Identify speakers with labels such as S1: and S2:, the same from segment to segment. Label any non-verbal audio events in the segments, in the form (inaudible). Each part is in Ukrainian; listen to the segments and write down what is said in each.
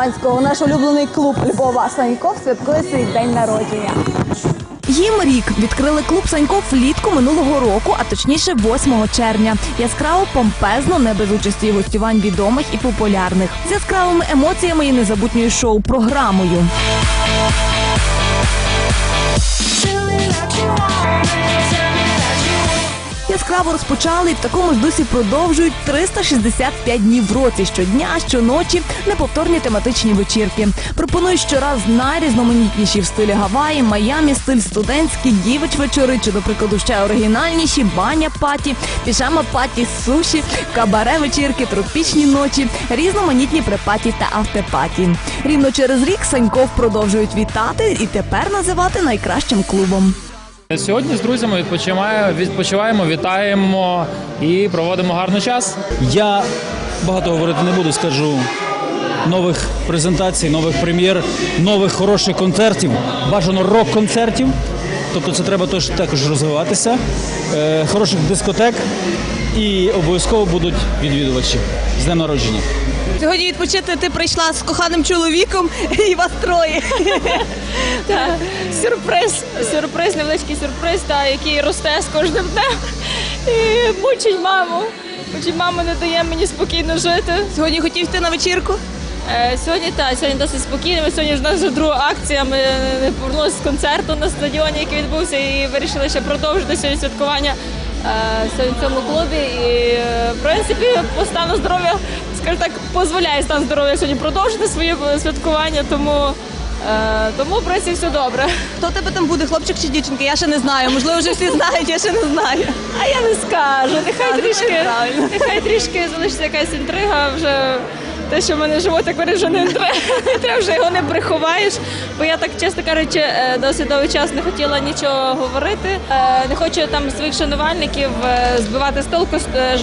S1: Панського. Наш улюблений клуб Львова Саньков святкує свій день народження. Їм рік відкрили клуб Саньков влітку минулого року, а точніше 8 червня. Яскраво помпезно, не без участі гостювань відомих і популярних з яскравими емоціями і незабутньою шоу-програмою. Яскраво розпочали і в такому ж дусі продовжують 365 днів в році щодня, щоночі неповторні тематичні вечірки. Пропонують щораз найрізноманітніші в стилі Гаваї, Майамі, стиль студентський, дівич вечори чи, до прикладу, ще оригінальніші баня паті, піжама паті, суші, кабаре вечірки, тропічні ночі, різноманітні припаті та автопаті. Рівно через рік Саньков продовжують вітати і тепер називати найкращим клубом.
S2: Сьогодні з друзями відпочиваємо, відпочиваємо, вітаємо і проводимо гарний час.
S3: Я багато говорити не буду, скажу нових презентацій, нових прем'єр, нових хороших концертів, бажано рок-концертів. Тобто це треба тож- також розвиватися, е, хороших дискотек і обов'язково будуть відвідувачі з днем народження.
S1: Сьогодні відпочити ти прийшла з коханим чоловіком (laughs) і вас троє. (laughs)
S4: Так, сюрприз, сюрприз, невеличкий сюрприз, та, який росте з кожним днем і мучить маму. Мучить маму не дає мені спокійно жити.
S1: Сьогодні хотів йти на вечірку.
S4: Е, сьогодні так, сьогодні досить спокійно. Ми сьогодні ж у нас вже друга акція. Ми не повернулися з концерту на стадіоні, який відбувся, і вирішили ще продовжити сьогодні святкування е, сьогодні в цьому клубі. І е, в принципі, по стану здоров'я, скажімо так, дозволяє стан здоров'я сьогодні продовжити своє е, святкування. Тому, е, тому в принципі, все добре.
S1: Хто тебе там буде, хлопчик чи дівчинка? Я ще не знаю. Можливо, вже всі знають, я ще не знаю.
S4: А я не скажу. Нехай
S1: А, ну,
S4: трішки, нехай трішки залишиться якась інтрига вже. Те, що в мене животик вже не треба, не треба вже його не приховаєш. Бо я так, чесно кажучи, е, досить довгий час не хотіла нічого говорити. Е, Не хочу там своїх шанувальників е, збивати з толку,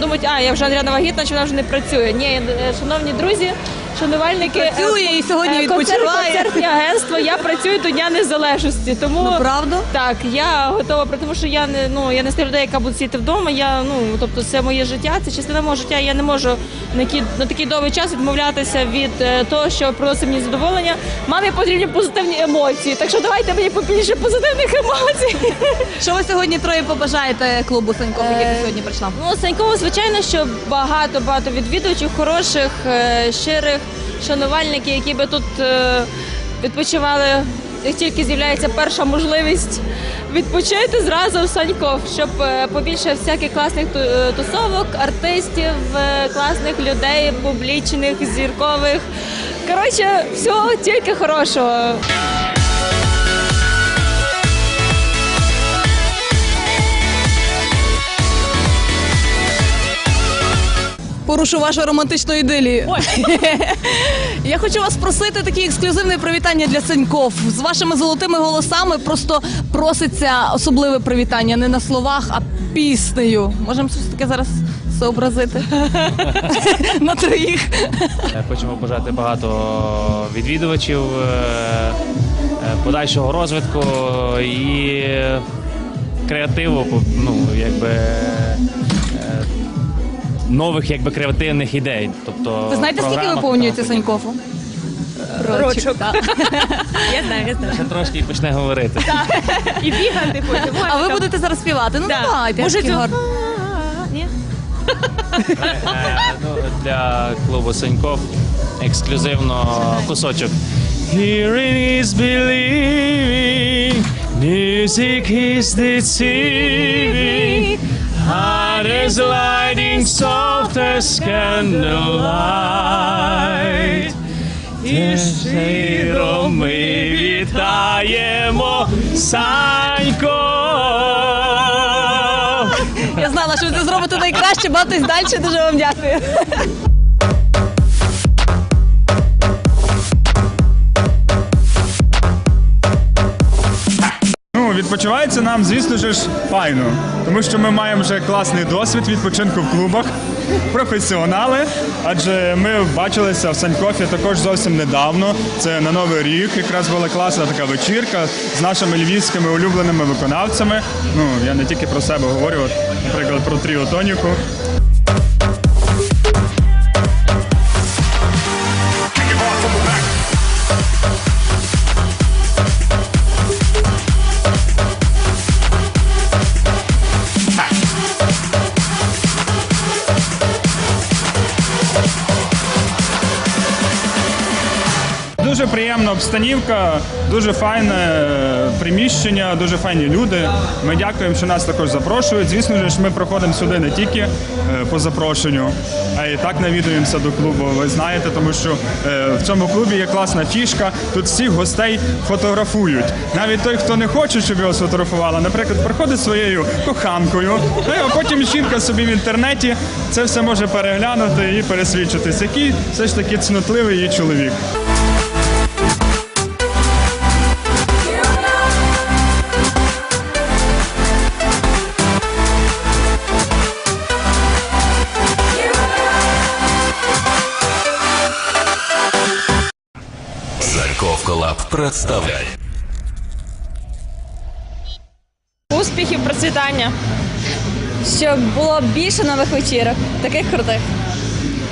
S4: думають, а я вже Андріана вагітна, чи вона вже не працює. Ні, шановні друзі, шанувальники е,
S1: Працює і сьогодні
S4: е,
S1: відпочиває.
S4: Концертне агентство. Я працюю до Дня Незалежності. Тому
S1: Ну, правда?
S4: так, я готова, при тому що я не ну я не з тих людей, яка буде сидіти вдома. Я ну тобто це моє життя, це частина мого життя. Я не можу на який- на такий довгий час відмовлятися від е, того, що приносить мені задоволення. Мамі потрібні позитивні емоції. Так що давайте мені побільше позитивних емоцій.
S1: Що ви сьогодні троє побажаєте клубу Саньков, який сьогодні прийшла?
S4: Ну Саньково, звичайно, що багато багато відвідувачів, хороших, е, щирих шанувальників, які би тут е, відпочивали. Як тільки з'являється перша можливість відпочити зразу в Саньков, щоб е, побільше всяких класних е, тусовок, артистів, класних людей, публічних, зіркових. Коротше, всього тільки хорошого.
S1: Порушу вашу романтичну ідилію. (laughs) Я хочу вас просити таке ексклюзивне привітання для Саньков. З вашими золотими голосами просто проситься особливе привітання не на словах, а піснею. Можемо щось таке зараз зобразити (laughs) на троїх.
S2: Е, Хочемо побажати багато відвідувачів, е, е, подальшого розвитку і креативу, ну якби. Е, Нових якби креативних ідей. Тобто
S1: Ви знаєте, скільки
S2: програма
S1: виповнюється
S2: така.
S1: Санькову? Рочок. (laughs)
S4: Я знаю, я знаю.
S2: Ще трошки і почне говорити.
S4: І бігати потім.
S1: А ви будете зараз співати? Ну
S4: Да.
S1: давайте.
S4: Може, цю- Ні?
S2: Е, ну, для клубу Саньков ексклюзивно кусочок. Hearing is believing, music is deceiving, heart is lighting soft as. І щиро ми вітаємо Санько.
S1: Я знала, що ви це зробите найкраще, батись далі. Дуже вам дякую.
S5: Відпочивається нам, звісно ж, файно. Тому що ми маємо вже класний досвід відпочинку в клубах, професіонали. Адже ми бачилися в Санькофі також зовсім недавно. Це на Новий рік. Якраз була класна така вечірка з нашими львівськими улюбленими виконавцями. Ну, я не тільки про себе говорю, от, наприклад, про Тріо приємна обстанівка, дуже файне приміщення, дуже файні люди. Ми дякуємо, що нас також запрошують. Звісно ж, ми приходимо сюди не тільки е, по запрошенню, а і так навідуємося до клубу. Ви знаєте, тому що е, в цьому клубі є класна фішка. Тут всіх гостей фотографують. Навіть той, хто не хоче, щоб його сфотографували, наприклад, приходить своєю коханкою, а потім жінка собі в інтернеті це все може переглянути і пересвідчитись, який все ж таки цнотливий її чоловік.
S6: Представляє.
S4: Успіхів, процвітання.
S7: щоб було більше нових вечірок, таких крутих.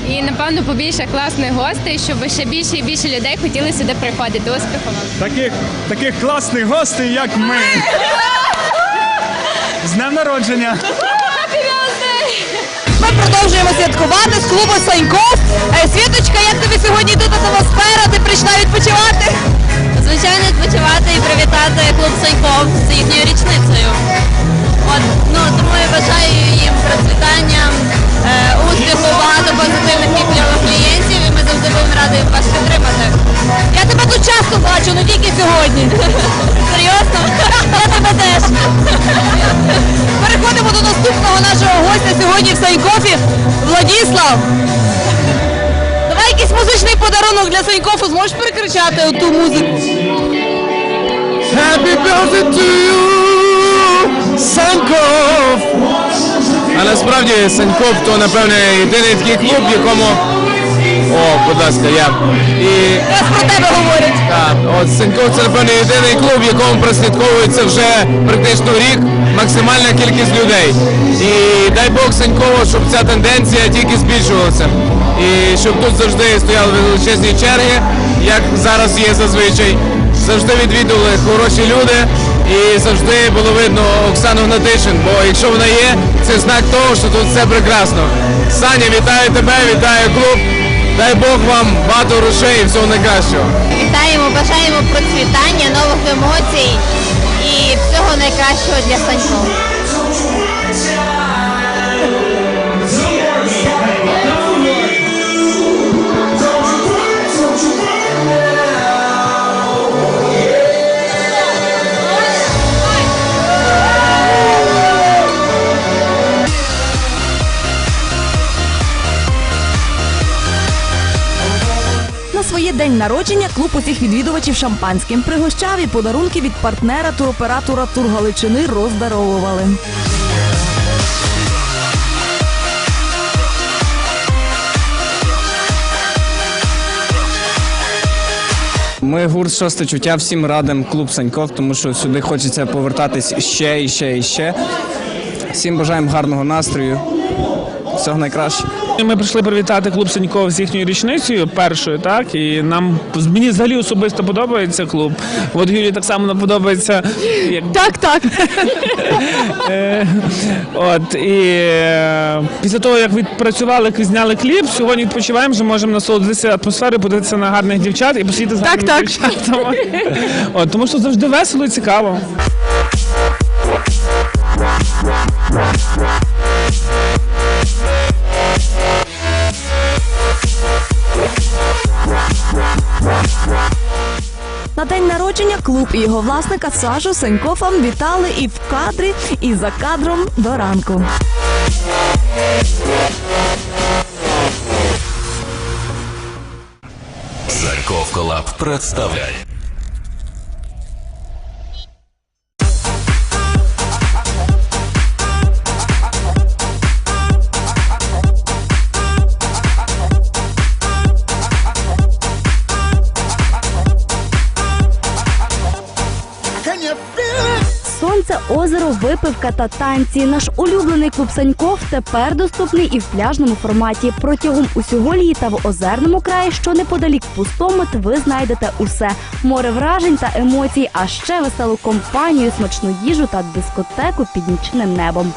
S8: І напевно побільше класних гостей, щоб ще більше і більше людей хотіли сюди приходити. Успіху вам!
S5: Таких, таких класних гостей, як ми. З днем народження!
S1: Ми продовжуємо святкувати з клубу Саньков. Е, Світочка, як тобі сьогодні тут атмосфера? Ти прийшла відпочивати?
S7: Звичайно, відпочивати і привітати клуб Сайков з їхньою річницею. От, ну, тому я бажаю їм процвітання, е, успіху, багато позитивних і кльових клієнтів, і ми завжди будемо раді вас підтримати.
S1: Я тебе тут часто бачу, не тільки сьогодні. (laughs)
S7: Серйозно? Я тебе теж.
S1: Переходимо до наступного нашого гостя сьогодні в Санькофі. Владіслав. Музичний подарунок для Санькофу. Зможеш перекричати ту музику?
S9: Happy birthday to you, Санков! А насправді Саньков то напевне єдиний такий клуб, якому. О, будь ласка, я. І
S1: Якраз про тебе говорять.
S9: так, от Санков це напевне єдиний клуб, в якому прослідковується вже практично рік максимальна кількість людей. І дай Бог Саньково, щоб ця тенденція тільки збільшувалася. І щоб тут завжди стояли величезні черги, як зараз є зазвичай. Завжди відвідували хороші люди і завжди було видно Оксану Гнатишин, бо якщо вона є, це знак того, що тут все прекрасно. Саня, вітаю тебе, вітаю клуб. Дай Бог вам багато грошей і всього найкращого.
S7: Вітаємо, бажаємо процвітання, нових емоцій і всього найкращого для Санькова.
S1: День народження клуб усіх відвідувачів шампанським пригощав і подарунки від партнера туроператора Тургаличини роздаровували.
S10: Ми гурт шосте чуття всім радимо клуб Саньков, тому що сюди хочеться повертатись ще і ще і ще. Всім бажаємо гарного настрою. Всього найкращого.
S11: Ми прийшли привітати клуб Саньков з їхньою річницею першою, так і нам мені взагалі особисто подобається клуб. От Юлі так само не подобається. Як...
S1: Так, так. (laughs)
S11: Е, От і е, після того, як відпрацювали, зняли кліп, сьогодні відпочиваємо, вже можемо насолодитися атмосферою, подивитися на гарних дівчат і посидіти з гарними
S1: так.
S11: дівчатами. От, тому що завжди весело і цікаво.
S1: Клуб і його власника Сашу Санькофа вітали і в кадрі, і за кадром до ранку.
S6: Зарьков Колаб представляє.
S12: Випивка та танці. Наш улюблений клуб Саньков тепер доступний і в пляжному форматі. Протягом усього літа в озерному краї, що неподалік пустомет, ви знайдете усе: море вражень та емоцій, а ще веселу компанію, смачну їжу та дискотеку під нічним небом.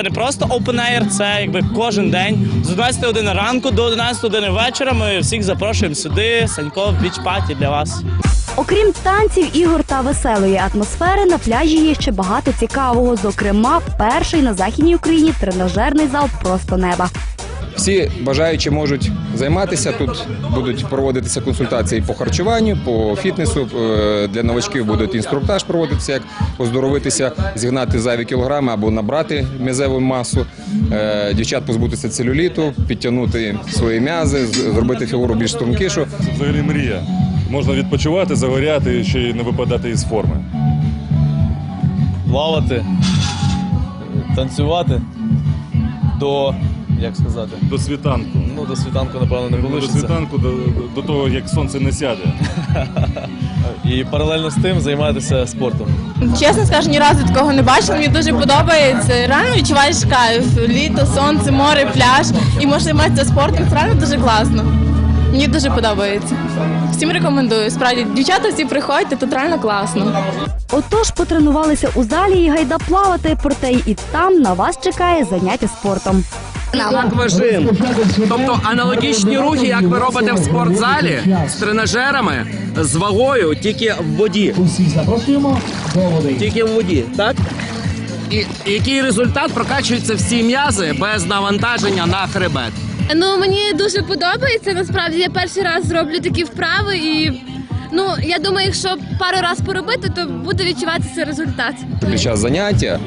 S13: Це не просто open air, це якби кожен день з 11 години ранку до 11 години вечора. Ми всіх запрошуємо сюди. Саньков біч паті для вас.
S12: Окрім танців, ігор та веселої атмосфери, на пляжі є ще багато цікавого. Зокрема, перший на західній Україні тренажерний зал просто неба.
S14: Всі бажаючі можуть займатися. Тут будуть проводитися консультації по харчуванню, по фітнесу. Е, Для новачків буде інструктаж проводитися, як оздоровитися, зігнати зайві кілограми або набрати м'язеву масу. Е, Дівчат позбутися целюліту, підтягнути свої м'язи, зробити фігуру більш стрункішу.
S15: Взагалі мрія. Можна відпочивати, загоряти, ще й не випадати із форми.
S16: плавати, танцювати до, як сказати?
S15: До світанку.
S16: Ну, до світанку, напевно, не
S15: До світанку, до, до того, як сонце не сяде. (laughs)
S16: І паралельно з тим займатися спортом.
S17: Чесно скажу, ні разу такого не бачила. Мені дуже подобається. Реально відчуваєш кайф. Літо, сонце, море, пляж. І можеш займатися спортом. Це реально дуже класно. Мені дуже подобається. Всім рекомендую. Справді, дівчата всі приходьте, тут реально класно.
S12: Отож, потренувалися у залі і гайда плавати, проте і там на вас чекає заняття спортом.
S18: Акважим. Тобто аналогічні рухи, як ви робите в спортзалі з тренажерами, з вагою, тільки в воді. Тільки в воді, так? І який результат прокачуються всі м'язи без навантаження на хребет.
S8: Ну мені дуже подобається. Насправді я перший раз зроблю такі вправи, і ну я думаю, якщо пару разів поробити, то буде відчуватися результат.
S14: Під час заняття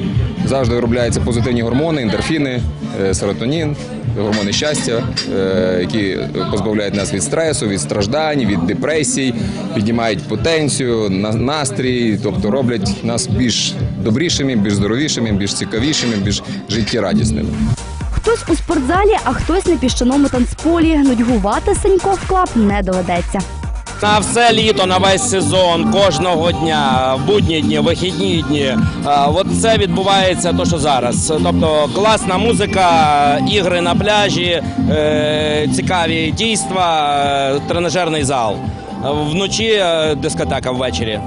S14: завжди виробляються позитивні гормони, ендорфіни, е, серотонін, гормони щастя, е, які позбавляють нас від стресу, від страждань, від депресій, піднімають потенцію, на- настрій, тобто роблять нас більш добрішими, більш здоровішими, більш цікавішими, більш життєрадісними.
S12: Хтось у спортзалі, а хтось на піщаному танцполі. Нудьгувати Саньков Клаб не доведеться.
S18: На все літо, на весь сезон, кожного дня, в будні дні, вихідні дні. А, От це відбувається то, що зараз. Тобто класна музика, ігри на пляжі, е, цікаві дійства, е, тренажерний зал. Вночі е, дискотека ввечері.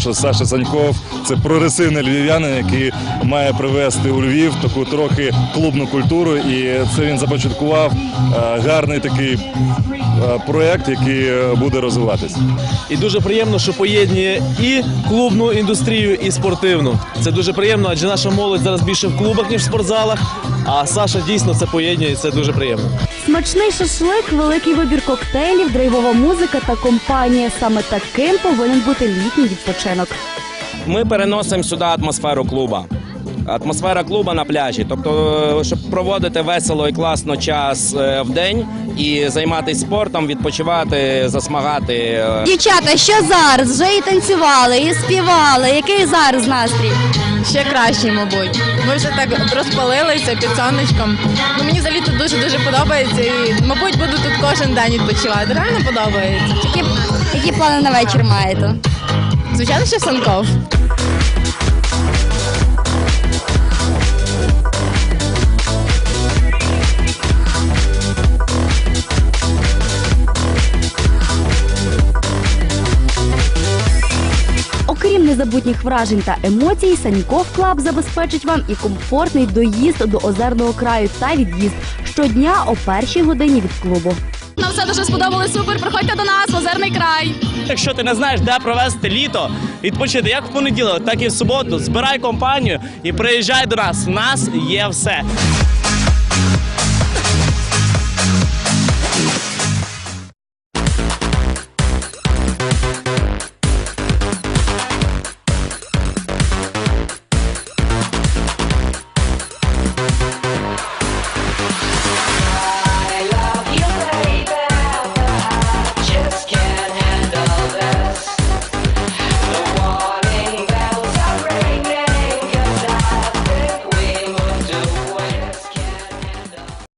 S15: Що Саша Саньков це прогресивний львів'янин, який має привести у Львів таку трохи клубну культуру. І це він започаткував е, гарний такий е, проект, який е, буде розвиватись.
S16: І дуже приємно, що поєднує і клубну індустрію, і спортивну. Це дуже приємно, адже наша молодь зараз більше в клубах, ніж в спортзалах. А Саша дійсно це поєднує, і це дуже приємно.
S12: Смачний шашлик, великий вибір коктейлів, драйвова музика та компанія. Саме таким повинен бути літній відпочинок.
S18: Ми переносимо сюди атмосферу клуба. Атмосфера клуба на пляжі. Тобто, е, щоб проводити весело і класно час е, в день і займатися спортом, відпочивати, засмагати. е,
S12: Дівчата, що зараз? Вже і танцювали, і співали. Який зараз настрій?
S17: Ще кращий, мабуть. Ми вже так розпалилися під сонечком. Ну, мені взагалі тут дуже-дуже подобається і, мабуть, буду тут кожен день відпочивати. Реально подобається.
S12: Які, які плани на вечір маєте?
S17: Звичайно, що Санков.
S12: Незабутніх вражень та емоцій, Саньков Клаб забезпечить вам і комфортний доїзд до озерного краю та від'їзд щодня о першій годині від клубу.
S17: Нам все дуже сподобалось. Супер. Приходьте до нас в озерний край.
S13: Якщо ти не знаєш, де провести літо, відпочити як в понеділок, так і в суботу, збирай компанію і приїжджай до нас. У нас є все.